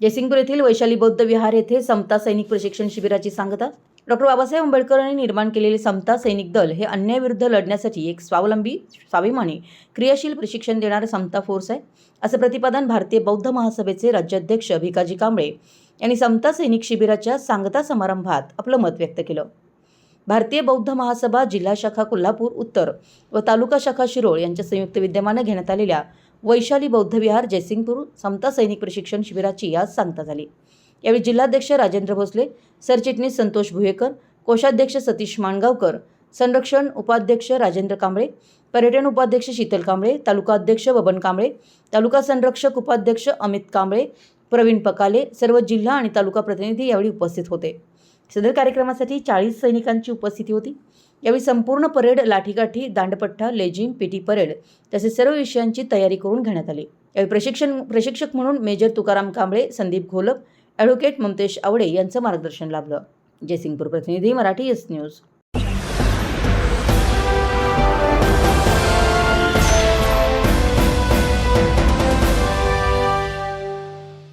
जयसिंगपूर येथील वैशाली बौद्ध विहार येथे समता सैनिक प्रशिक्षण शिबिराची सांगता. डॉक्टर बाबासाहेब आंबेडकरांनी निर्माण केलेले समता सैनिक दल हे अन्यायाविरुद्ध लढण्यासाठी एक स्वावलंबी स्वाभिमानी क्रियाशील प्रशिक्षण देणारं समता फोर्स आहे. असं प्रतिपादन भारतीय बौद्ध महासभेचे राज्याध्यक्ष भिकाजी कांबळे यांनी समता सैनिक शिबिराच्या सांगता समारंभात आपलं मत व्यक्त केलं. भारतीय बौद्ध महासभा जिल्हा शाखा कोल्हापूर उत्तर व तालुका शाखा शिरोळ यांच्या संयुक्त विद्यमाने घेण्यात आलेल्या वैशाली बौद्ध विहार जयसिंगपूर समता सैनिक प्रशिक्षण शिबिराची आज सांगता झाली. यावेळी जिल्हाध्यक्ष राजेंद्र भोसले सरचिटणीस संतोष भुयेकर कोषाध्यक्ष सतीश माणगावकर संरक्षण उपाध्यक्ष राजेंद्र कांबळे पर्यटन उपाध्यक्ष शीतल कांबळे तालुका अध्यक्ष बबन कांबळे तालुका संरक्षक उपाध्यक्ष अमित कांबळे प्रवीण पकाले सर्व जिल्हा आणि तालुका प्रतिनिधी यावेळी उपस्थित होते. सदर कार्यक्रमासाठी चाळीस सैनिकांची उपस्थिती होती. यावेळी संपूर्ण परेड लाठीकाठी दांडपट्टा लेझिम पीटी परेड तसेच सर्व विषयांची तयारी करून घेण्यात आली. यावेळी प्रशिक्षण प्रशिक्षक म्हणून मेजर तुकाराम कांबळे संदीप घोलप ॲडव्होकेट ममतेश आवडे यांचं मार्गदर्शन लाभलं. जयसिंगपूर प्रतिनिधी मराठी एस न्यूज